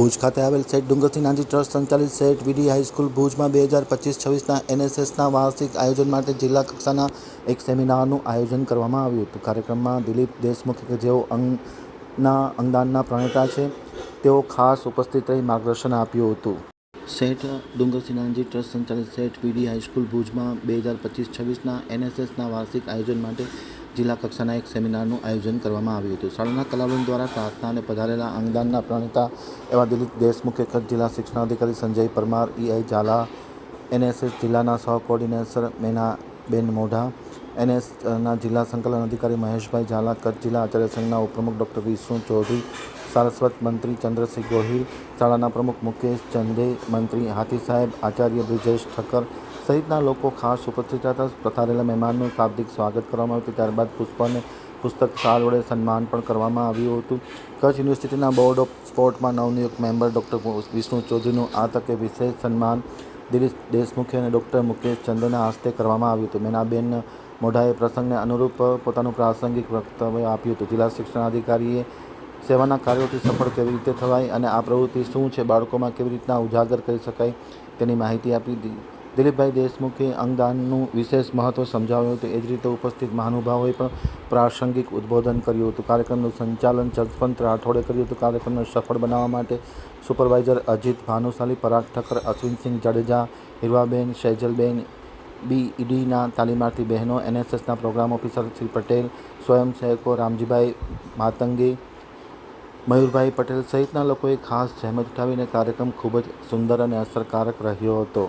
ભુજ ખાતે આવેલ સેઠ ડુંગરસિંહ નાનજી ટ્રસ્ટ સંચાલિત સેઠ વીડી હાઈસ્કૂલ ભુજમાં બે હજાર પચીસ છવ્વીસના એનએસએસના વાર્ષિક આયોજન માટે જિલ્લા કક્ષાના એક સેમિનારનું આયોજન કરવામાં આવ્યું હતું. કાર્યક્રમમાં દિલીપ દેશમુખ કે જેઓ અંગના અંગદાનના પ્રણેતા છે, તેઓ ખાસ ઉપસ્થિત રહી માર્ગદર્શન આપ્યું હતું. સેઠ ડુંગરસિંહ નાનજી ટ્રસ્ટ સંચાલિત સેઠ વીડી હાઈસ્કૂલ ભુજમાં બે હજાર પચીસ છવ્વીસના એનએસએસના વાર્ષિક આયોજન માટે જિલ્લા કક્ષાના એક સેમિનારનું આયોજન કરવામાં આવ્યું હતું. શાળાના કલાવૃંદ દ્વારા પ્રાર્થના અને પધારેલા અંગદાનના પ્રણેતા એવા દિલીપ દેશમુખે જિલ્લા શિક્ષણાધિકારી સંજય પરમાર ઈઆઈ ઝાલા એનએસએસ જિલ્લાના સહ કોર્ડિનેટર મેનાબેન મોઢા એનએસના જિલ્લા સંકલન અધિકારી મહેશભાઈ ઝાલા, કચ્છ જિલ્લા આચાર્ય સંઘના ઉપપ્રમુખ ડૉક્ટર વિષ્ણુ ચૌધરી, સારસ્વત મંત્રી ચંદ્રસિંહ ગોહિલ, શાળાના પ્રમુખ મુકેશ ચંદે, મંત્રી હાથી સાહેબ, આચાર્ય બ્રિજેશ ઠક્કર સહિતના લોકો ખાસ ઉપસ્થિત હતા. પથારેલા મહેમાનનું શાબ્દિક સ્વાગત કરવામાં આવ્યું હતું. ત્યારબાદ પુષ્પને પુસ્તક સાર વડે સન્માન પણ કરવામાં આવ્યું હતું. કચ્છ યુનિવર્સિટીના બોર્ડ ઓફ સ્પોર્ટમાં નવનિયુક્ત મેમ્બર ડૉક્ટર વિષ્ણુ ચૌધરીનું આ તકે વિશેષ સન્માન દિલીપ દેશમુખે અને ડૉક્ટર મુકેશ ચંદ્રના હસ્તે કરવામાં આવ્યું હતું. મેનાબેન મોઢાએ પ્રસંગને અનુરૂપ પોતાનું પ્રાસંગિક વક્તવ્ય આપ્યું હતું. જિલ્લા શિક્ષણાધિકારીએ સેવાના કાર્યોથી સફળ કેવી રીતે થવાય અને આ પ્રવૃત્તિ શું છે, બાળકોમાં કેવી રીતના ઉજાગર કરી શકાય તેની માહિતી આપી દી દિલીપભાઈ દેશમુખે અંગદાનનું વિશેષ મહત્ત્વ સમજાવ્યું હતું. એ જ રીતે ઉપસ્થિત મહાનુભાવોએ પણ પ્રાસંગિક ઉદ્બોધન કર્યું હતું. કાર્યક્રમનું સંચાલન જસવંત રાઠોડે કર્યું હતું. કાર્યક્રમને સફળ બનાવવા માટે સુપરવાઇઝર અજીત ભાનુશાલી, પરાગ ઠક્કર, અશ્વિનસિંહ જાડેજા, હિરવાબેન, શૈજલબેન બીઈડીના તાલીમાર્થી બહેનો એનએસએસના પ્રોગ્રામ ઓફિસર શ્રી પટેલ સ્વયંસેવકો રામજીભાઈ માતંગી, મયુરભાઈ પટેલ સહિતના લોકોએ ખાસ જહેમત ઉઠાવીને કાર્યક્રમ ખૂબ જ સુંદર અને અસરકારક રહ્યો હતો.